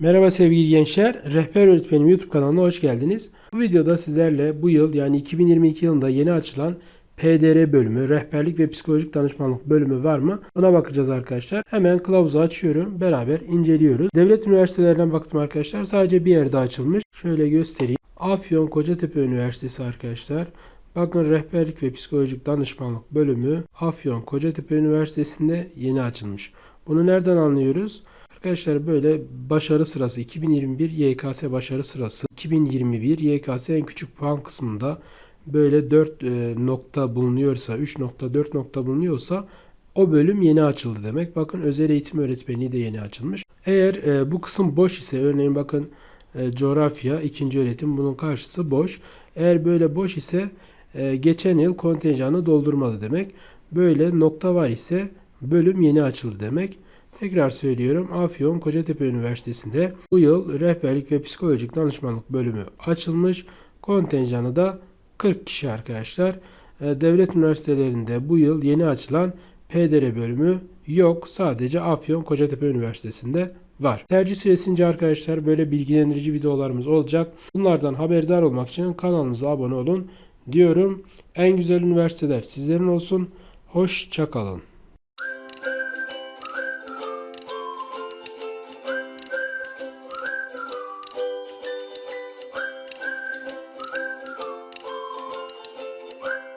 Merhaba sevgili gençler. Rehber Öğretmenim YouTube kanalına hoş geldiniz. Bu videoda sizlerle bu yıl yani 2022 yılında yeni açılan PDR bölümü, rehberlik ve psikolojik danışmanlık bölümü var mı? Buna bakacağız arkadaşlar. Hemen kılavuzu açıyorum. Beraber inceliyoruz. Devlet üniversitelerinden baktım arkadaşlar. Sadece bir yerde açılmış. Şöyle göstereyim. Afyon Kocatepe Üniversitesi arkadaşlar. Bakın rehberlik ve psikolojik danışmanlık bölümü Afyon Kocatepe Üniversitesi'nde yeni açılmış. Bunu nereden anlıyoruz? Arkadaşlar böyle başarı sırası 2021 YKS başarı sırası 2021 YKS en küçük puan kısmında böyle 4 e, nokta bulunuyorsa 3.4 nokta bulunuyorsa o bölüm yeni açıldı demek. Bakın özel eğitim öğretmenliği de yeni açılmış. Eğer e, bu kısım boş ise örneğin bakın e, coğrafya ikinci öğretim bunun karşısı boş. Eğer böyle boş ise e, geçen yıl kontenjanı doldurmalı demek. Böyle nokta var ise bölüm yeni açıldı demek. Tekrar söylüyorum. Afyon Kocatepe Üniversitesi'nde bu yıl rehberlik ve psikolojik danışmanlık bölümü açılmış. Kontenjanı da 40 kişi arkadaşlar. E, Devlet üniversitelerinde bu yıl yeni açılan PDR bölümü yok. Sadece Afyon Kocatepe Üniversitesi'nde var. Tercih süresince arkadaşlar böyle bilgilendirici videolarımız olacak. Bunlardan haberdar olmak için kanalımıza abone olun diyorum. En güzel üniversiteler sizlerin olsun. Hoşçakalın.